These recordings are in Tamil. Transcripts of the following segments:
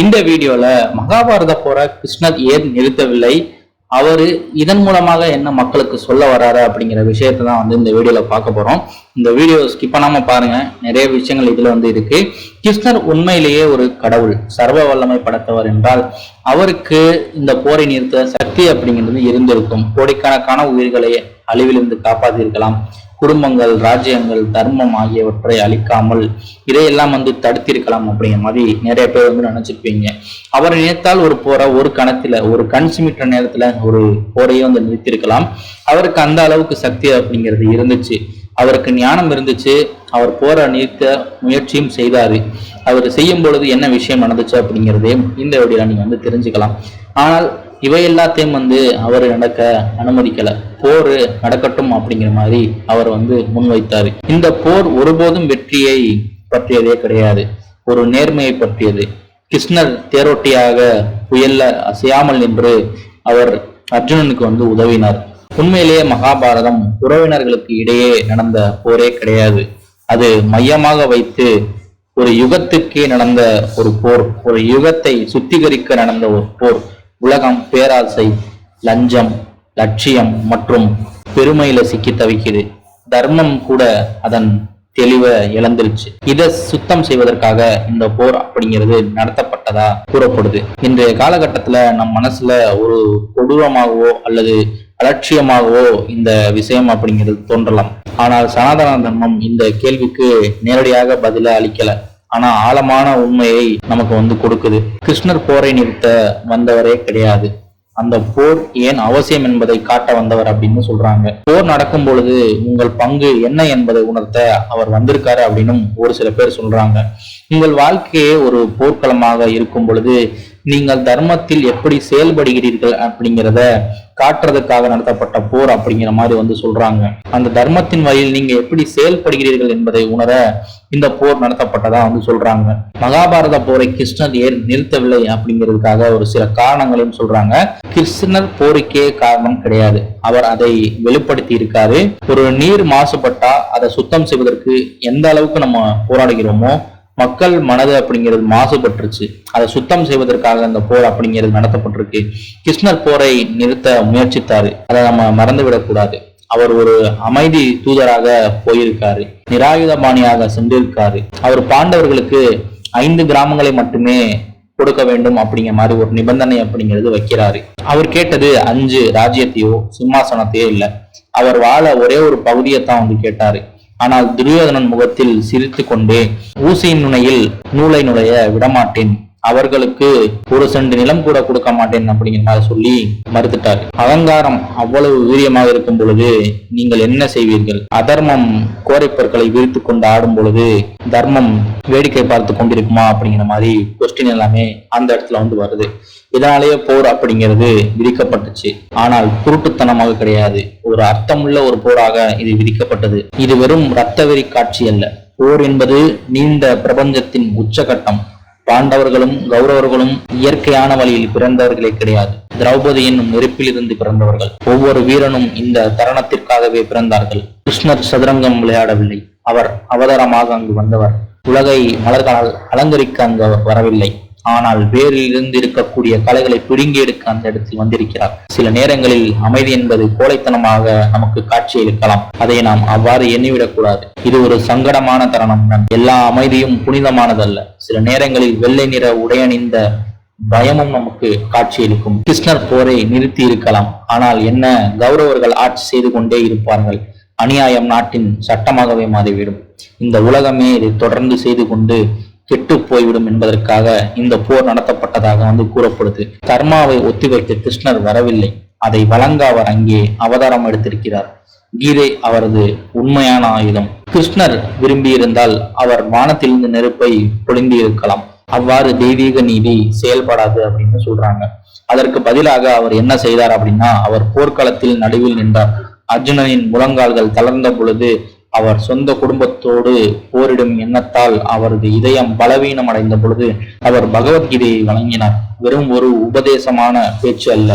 இந்த வீடியோல மகாபாரத போற கிருஷ்ணர் ஏன் நிறுத்தவில்லை? அவரு இதன் மூலமாக என்ன மக்களுக்கு சொல்ல வராரு அப்படிங்கிற விஷயத்தை தான் வந்து இந்த வீடியோல பார்க்க போறோம். இந்த வீடியோ ஸ்கிப் பண்ணாம பாருங்க. நிறைய விஷயங்கள் இதுல வந்து இருக்கு. கிருஷ்ணர் உண்மையிலேயே ஒரு கடவுள் சர்வ வல்லமை படைத்தவர் என்றால் அவருக்கு இந்த போரை நிறுத்த சக்தி அப்படிங்கிறது இருந்திருக்கும். கோடிக்கணக்கான உயிர்களை அழிவிலிருந்து காப்பாற்றியிருக்கலாம். குடும்பங்கள் ராஜ்யங்கள் தர்மம் ஆகியவற்றை அழிக்காமல் இதையெல்லாம் வந்து தடுத்திருக்கலாம் அப்படிங்கிற மாதிரி நிறைய பேர் வந்து நினைச்சிருப்பீங்க. அவர் நினைத்தால் ஒரு போரை ஒரு கணத்துல ஒரு கண் சிமிட்ட நேரத்துல ஒரு போரையே வந்து நிறுத்திருக்கலாம். அவருக்கு அந்த அளவுக்கு சக்தி அப்படிங்கிறது இருந்துச்சு. அவருக்கு ஞானம் இருந்துச்சு. அவர் போரை நிறுத்த முயற்சியும் செய்தாரு. அவர் செய்யும் பொழுது என்ன விஷயம் நடந்துச்சு அப்படிங்கிறதையும் இந்த வீடியோல நீங்க வந்து தெரிஞ்சுக்கலாம். ஆனால் இவை எல்லாத்தையும் வந்து அவர் நடக்க அனுமதிக்கல. போர் நடக்கட்டும் அப்படிங்கிற மாதிரி அவர் வந்து முன்வைத்தாரு. இந்த போர் ஒருபோதும் வெற்றியை பற்றியதே கிடையாது. ஒரு நேர்மையை பற்றியது. கிருஷ்ணர் தேரோட்டியாக புயல்ல அசையாமல் நின்று அவர் அர்ஜுனனுக்கு வந்து உதவினார். உண்மையிலேயே மகாபாரதம் உறவினர்களுக்கு இடையே நடந்த போரே கிடையாது. அது மையமாக வைத்து ஒரு யுகத்துக்கே நடந்த ஒரு போர். ஒரு யுகத்தை சுத்திகரிக்க நடந்த ஒரு போர். உலகம் பேராசை லஞ்சம் லட்சியம் மற்றும் பெருமையில சிக்கி தவிக்குது. தர்மம் கூட அதன் தெளிவை இழந்துருச்சு. இதை சுத்தம் செய்வதற்காக இந்த போர் அப்படிங்கிறது நடத்தப்பட்டதா கூறப்படுது. இன்றைய காலகட்டத்துல நம் மனசுல ஒரு கொடூரமாகவோ அல்லது அலட்சியமாகவோ இந்த விஷயம் அப்படிங்கிறது தோன்றலாம். ஆனால் சனாதன தர்மம் இந்த கேள்விக்கு நேரடியாக பதில அளிக்கல. ஆனா ஆழமான உண்மையை நமக்கு வந்து கொடுக்குது. கிருஷ்ணர் போரை நிறுத்த வந்தவரே கிடையாது. அந்த போர் ஏன் அவசியம் என்பதை காட்ட வந்தவர் அப்படின்னு சொல்றாங்க. போர் நடக்கும் பொழுது உங்கள் பங்கு என்ன என்பதை உணர்த்த அவர் வந்திருக்காரு அப்படின்னும் ஒரு சில பேர் சொல்றாங்க. உங்கள் வாழ்க்கையே ஒரு போர்க்களமாக இருக்கும் பொழுது நீங்கள் தர்மத்தில் எப்படி செயல்படுகிறீர்கள் அப்படிங்கிறத காட்டுறதுக்காக நடத்தப்பட்ட போர் அப்படிங்கிற மாதிரி வந்து சொல்றாங்க. அந்த தர்மத்தின் வழியில் நீங்க எப்படி செயல்படுகிறீர்கள் என்பதை உணர இந்த போர் நடத்தப்பட்டதா வந்து சொல்றாங்க. மகாபாரத போரை கிருஷ்ணர் ஏன் நிறுத்தவில்லை அப்படிங்கிறதுக்காக ஒரு சில காரணங்களையும் சொல்றாங்க. கிருஷ்ணர் போருக்கே காரணம் கிடையாது. அவர் அதை வெளிப்படுத்தி இருக்காரு. ஒரு நீர் மாசுபட்டா அதை சுத்தம் செய்வதற்கு எந்த அளவுக்கு நம்ம போராடுகிறோமோ மக்கள் மனது அப்படிங்கிறது மாசுபட்டுருச்சு. அதை சுத்தம் செய்வதற்காக அந்த போர் அப்படிங்கிறது நடத்தப்பட்டிருக்கு. கிருஷ்ணர் போரை நிறுத்த முயற்சித்தாரு. அதை நம்ம மறந்து விடக்கூடாது அவர் ஒரு அமைதி தூதராக போயிருக்காரு. நிராயுதபாணியாக சென்றிருக்காரு. அவர் பாண்டவர்களுக்கு ஐந்து கிராமங்களை மட்டுமே கொடுக்க வேண்டும் அப்படிங்கிற மாதிரி ஒரு நிபந்தனை அப்படிங்கிறது வைக்கிறாரு. அவர் கேட்டது அஞ்சு ராஜ்யத்தையோ சிம்மாசனத்தையோ இல்லை. அவர் வாழ ஒரே ஒரு பகுதியை தான் வந்து கேட்டாரு. ஆனால் துரியோதனன் முகத்தில் சிரித்து கொண்டே ஊசியின் நுனையில் நூலை நுழைய விடமாட்டேன். அவர்களுக்கு ஒரு செண்டு நிலம் கூட கொடுக்க மாட்டேன் அப்படிங்கிற மாதிரி சொல்லி மறுத்துட்டார். அலங்காரம் அவ்வளவு வீரியமாக இருக்கும் பொழுது நீங்கள் என்ன செய்வீர்கள்? அதர்மம் கோரைப்பற்களை விரித்து கொண்டு ஆடும் பொழுது தர்மம் வேடிக்கை பார்த்து கொண்டிருக்குமா அப்படிங்கிற மாதிரி கொஸ்டின் எல்லாமே அந்த இடத்துல வந்து வருது. இதனாலேயே போர் அப்படிங்கிறது விதிக்கப்பட்டுச்சு. ஆனால் குருட்டுத்தனமாக கிடையாது. ஒரு அர்த்தமுள்ள ஒரு போராக இது விதிக்கப்பட்டது. இது வெறும் இரத்த வெறி காட்சி அல்ல. போர் என்பது நீண்ட பிரபஞ்சத்தின் உச்சகட்டம். பாண்டவர்களும் கௌரவர்களும் இயற்கையான வழியில் பிறந்தவர்களே கிடையாது. திரௌபதி என்னும் நெருப்பிலிருந்து பிறந்தவர்கள். ஒவ்வொரு வீரனும் இந்த தருணத்திற்காகவே பிறந்தார்கள். கிருஷ்ணர் சதுரங்கம் விளையாடவில்லை. அவர் அவதாரமாக அங்கு வந்தவர். உலகை மலர்களால் அலங்கரிக்க அங்கு வரவில்லை. ஆனால் வேரில் இருந்து இருக்கக்கூடிய கலைகளை பிடுங்கி எடுக்க அந்த இடத்தில் வந்திருக்கிறார். சில நேரங்களில் அமைதி என்பது கோழைத்தனமாக நமக்கு காட்சி இருக்கலாம் அதை நாம் அவ்வாறு எண்ணிவிடக்கூடாது. இது ஒரு சங்கடமான தருணம். எல்லா அமைதியும் புனிதமானதல்ல. சில நேரங்களில் வெள்ளை நிற உடையணிந்த பயமும் நமக்கு காட்சியளிக்கும். கிருஷ்ணர் போரை நிறுத்தி இருக்கலாம் ஆனால் என்ன கௌரவர்கள் ஆட்சி செய்து கொண்டே இருப்பார்கள். அநியாயம் நாட்டின் சட்டமாகவே மாறிவிடும். இந்த உலகமே இதை தொடர்ந்து செய்து கொண்டு கெட்டு போய்விடும் என்பதற்காக இந்த போர் நடத்தப்பட்டதாக வந்து கூறப்படுது. கர்மாவை ஒத்திவைக்க கிருஷ்ணர் வரவில்லை. அதை வழங்க அவர் அங்கே அவதாரம் எடுத்திருக்கிறார். கீதை அவரது உண்மையான ஆயுதம். கிருஷ்ணர் விரும்பியிருந்தால் அவர் வானத்திலிருந்து நெருப்பை பொழிந்து இருக்கலாம் அவ்வாறு தெய்வீக நீதி செயல்படாது அப்படின்னு சொல்றாங்க. அதற்கு பதிலாக அவர் என்ன செய்தார் அப்படின்னா அவர் போர்க்களத்தில் நடுவில் நின்றார். அர்ஜுனனின் முழங்கால்கள் தளர்ந்த பொழுது அவர் சொந்த குடும்பத்தோடு போரிடும் எண்ணத்தால் அவரது இதயம் பலவீனம் அடைந்த பொழுது அவர் பகவத்கீதையை வழங்கினார் வெறும் ஒரு உபதேசமான பேச்சு அல்ல.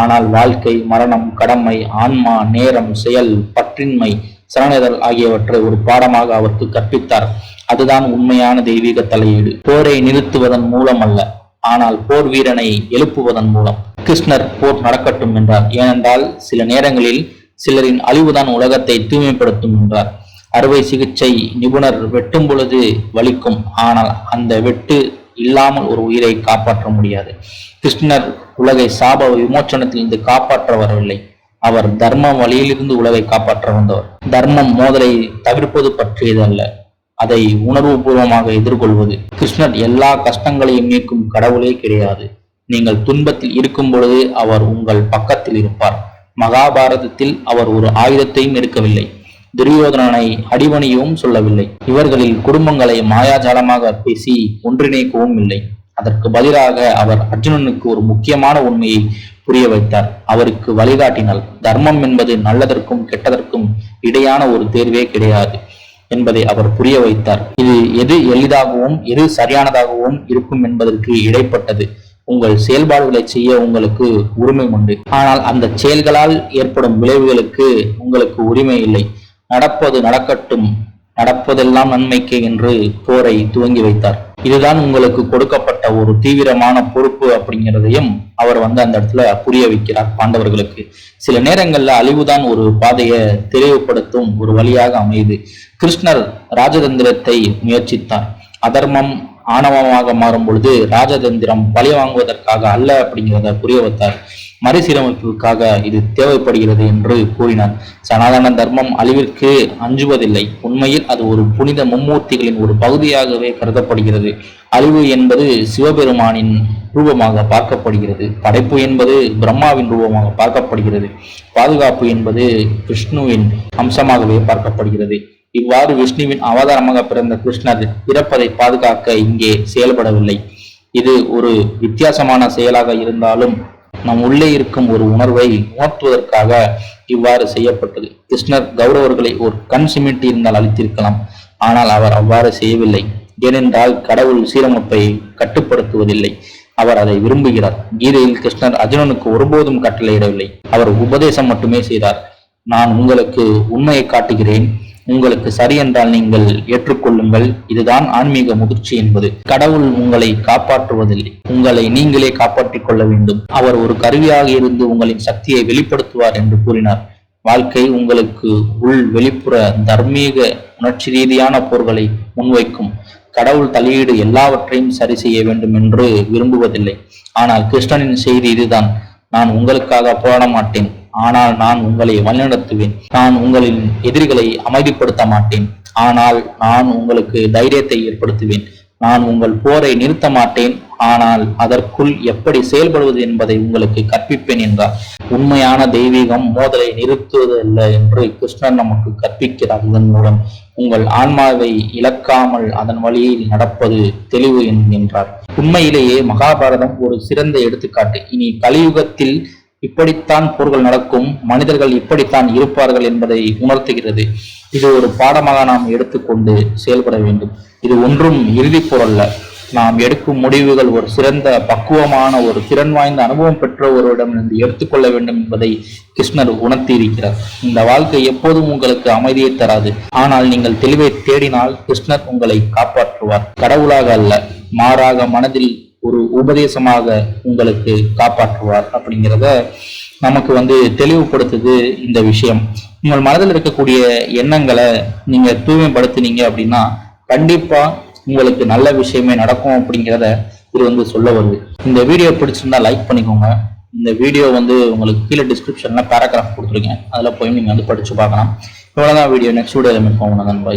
ஆனால் வாழ்க்கை மரணம் கடமை ஆன்மா நேரம் செயல் பற்றின்மை சரணதல் ஆகியவற்றை ஒரு பாடமாக அவருக்கு கற்பித்தார். அதுதான் உண்மையான தெய்வீக தலையீடு. போரை நிறுத்துவதன் மூலம் அல்ல ஆனால் போர் வீரனை எழுப்புவதன் மூலம். கிருஷ்ணர் போர் நடக்கட்டும் என்றார். ஏனென்றால் சில நேரங்களில் சிலரின் அழிவுதான் உலகத்தை தூய்மைப்படுத்தும் என்றார். அறுவை சிகிச்சை நிபுணர் வெட்டும் பொழுது வலிக்கும். ஆனால் அந்த வெட்டு இல்லாமல் ஒரு உயிரை காப்பாற்ற முடியாது. கிருஷ்ணர் உலகை சாப விமோச்சனத்திலிருந்து காப்பாற்ற வரவில்லை அவர் தர்ம வழியிலிருந்து உலகை காப்பாற்ற வந்தவர். தர்மம் மோதலை தவிர்ப்பது பற்றியது அல்ல அதை உணர்வுபூர்வமாக எதிர்கொள்வது. கிருஷ்ணர் எல்லா கஷ்டங்களையும் நீக்கும் கடவுளே கிடையாது. நீங்கள் துன்பத்தில் இருக்கும் பொழுது அவர் உங்கள் பக்கத்தில் இருப்பார். மகாபாரதத்தில் அவர் ஒரு ஆயுதத்தையும் எடுக்கவில்லை. துரியோதனனை அடிபணியவும் சொல்லவில்லை. இவர்களில் குடும்பங்களை மாயாஜாலமாக பேசி ஒன்றிணைக்கவும் இல்லை. அதற்கு பதிலாக அவர் அர்ஜுனனுக்கு ஒரு முக்கியமான உண்மையை புரிய வைத்தார். அவருக்கு வழிகாட்டினால் தர்மம் என்பது நல்லதற்கும் கெட்டதற்கும் இடையான ஒரு தேர்வே கிடையாது என்பதை அவர் புரிய வைத்தார். இது எது எளிதாகவும் எது சரியானதாகவும் இருக்கும் என்பதற்கு இடைப்பட்டது. உங்கள் செயல்பாடுகளை செய்ய உங்களுக்கு உரிமை உண்டு. ஆனால் அந்த செயல்களால் ஏற்படும் விளைவுகளுக்கு உங்களுக்கு உரிமை இல்லை. நடப்பது நடக்கட்டும். நடப்பதெல்லாம் நன்மைக்கு என்று போரை துவங்கி வைத்தார். இதுதான் உங்களுக்கு கொடுக்கப்பட்ட ஒரு தீவிரமான பொறுப்பு அப்படிங்கிறதையும் அவர் வந்து அந்த இடத்துல புரிய வைக்கிறார் பாண்டவர்களுக்கு. சில நேரங்கள்ல அழிவுதான் ஒரு பாதையை தெளிவுபடுத்தும் ஒரு வழியாக அமையுது. கிருஷ்ணர் ராஜதந்திரத்தை முயற்சித்தார். அதர்மம் ஆணவமாக மாறும் பொழுது ராஜதந்திரம் பழி வாங்குவதற்காக அல்ல அப்படிங்கிறத புரிய வைத்தார். மறுசீரமைப்புக்காக இது தேவைப்படுகிறது என்று கூறினார். சனாதன தர்மம் அழிவிற்கு அஞ்சுவதில்லை. உண்மையில் அது ஒரு புனித மும்மூர்த்திகளின் ஒரு பகுதியாகவே கருதப்படுகிறது. அழிவு என்பது சிவபெருமானின் ரூபமாக பார்க்கப்படுகிறது. படைப்பு என்பது பிரம்மாவின் ரூபமாக பார்க்கப்படுகிறது. பாதுகாப்பு என்பது விஷ்ணுவின் அம்சமாகவே பார்க்கப்படுகிறது. இவ்வாறு விஷ்ணுவின் அவதாரமாக பிறந்த கிருஷ்ணர் இறப்பதை பாதுகாக்க இங்கே செயல்படவில்லை. இது ஒரு வித்தியாசமான செயலாக இருந்தாலும் நம் உள்ளே இருக்கும் ஒரு உணர்வை உணர்த்துவதற்காக இவ்வாறு செய்யப்பட்டது. கிருஷ்ணர் கௌரவர்களை ஒரு கண் சிமிட்டி இருந்தால் அளித்திருக்கலாம் ஆனால் அவர் அவ்வாறு செய்யவில்லை. ஏனென்றால் கடவுள் சீரமைப்பை கட்டுப்படுத்துவதில்லை. அவர் அதை விரும்புகிறார். கீதையில் கிருஷ்ணர் அர்ஜுனனுக்கு ஒருபோதும் கட்டளையிடவில்லை. அவர் உபதேசம் மட்டுமே செய்தார். நான் உங்களுக்கு உண்மையை காட்டுகிறேன். உங்களுக்கு சரி என்றால் நீங்கள் ஏற்றுக்கொள்ளுங்கள். இதுதான் ஆன்மீக முதிர்ச்சி என்பது. கடவுள் உங்களை காப்பாற்றுவதில்லை. உங்களை நீங்களே காப்பாற்றிக் கொள்ள வேண்டும். அவர் ஒரு கருவியாக இருந்து உங்களின் சக்தியை வெளிப்படுத்துவார் என்று கூறினார். வாழ்க்கை உங்களுக்கு உள் வெளிப்புற தர்மீக உணர்ச்சி ரீதியான போர்களை முன்வைக்கும். கடவுள் தலையீடு எல்லாவற்றையும் சரி செய்ய வேண்டும் என்று விரும்புவதில்லை. ஆனால் கிருஷ்ணனின் செய்தி இதுதான். நான் உங்களுக்காக போராட மாட்டேன். ஆனால் நான் உங்களை வழிநடத்துவேன். நான் உங்களின் எதிரிகளை அமைதிப்படுத்த மாட்டேன். ஆனால் நான் உங்களுக்கு தைரியத்தை ஏற்படுத்துவேன். நான் உங்கள் போரை நிறுத்த மாட்டேன். ஆனால் அதற்குள் எப்படி செயல்படுவது என்பதை உங்களுக்கு கற்பிப்பேன் என்றார். உண்மையான தெய்வீகம் மோதலை நிறுத்துவதல்ல என்று கிருஷ்ணன் நமக்கு கற்பிக்கிறார் இதன் மூலம். உங்கள் ஆன்மாவை இழக்காமல் அதன் வழியில் நடப்பது தெளிவு என்கின்றார் உண்மையிலேயே மகாபாரதம் ஒரு சிறந்த எடுத்துக்காட்டு. இனி கலியுகத்தில் இப்படித்தான் போர்கள் நடக்கும். மனிதர்கள் இப்படித்தான் இருப்பார்கள் என்பதை உணர்த்துகிறது. இது ஒரு பாடமாக நாம் எடுத்துக்கொண்டு செயல்பட வேண்டும். இது ஒன்றும் இறுதி பொருள் நாம் எடுக்கும் முடிவுகள் ஒரு சிறந்த பக்குவமான ஒரு திறன் வாய்ந்த அனுபவம் பெற்ற ஒருவரிடமிருந்து எடுத்துக்கொள்ள வேண்டும் என்பதை கிருஷ்ணர் உணர்த்தி இருக்கிறார் இந்த வாழ்க்கை எப்போதும் உங்களுக்கு அமைதியை தராது. ஆனால் நீங்கள் தெளிவை தேடினால் கிருஷ்ணர் உங்களை காப்பாற்றுவார். கடவுளாக அல்ல மாறாக மனதில் ஒரு உபதேசமாக உங்களுக்கு காப்பாற்றுவார் அப்படிங்கிறத நமக்கு வந்து தெளிவுபடுத்துது இந்த விஷயம். உங்கள் மனதில் இருக்கக்கூடிய எண்ணங்களை நீங்க தூய்மைப்படுத்தினீங்க அப்படின்னா கண்டிப்பா உங்களுக்கு நல்ல விஷயமே நடக்கும் அப்படிங்கிறத இது வந்து சொல்ல வருது. இந்த வீடியோ பிடிச்சிருந்தா லைக் பண்ணிக்கோங்க. இந்த வீடியோ வந்து உங்களுக்கு கீழே டிஸ்கிரிப்ஷன்ல பேராகிராஃப் கொடுத்துருக்கேன். அதில் போய் நீங்கள் வந்து படிச்சு பார்க்கலாம். இவ்வளோதான் வீடியோ. நெக்ஸ்ட் வீடியோ மீட் போகணும் நண்பா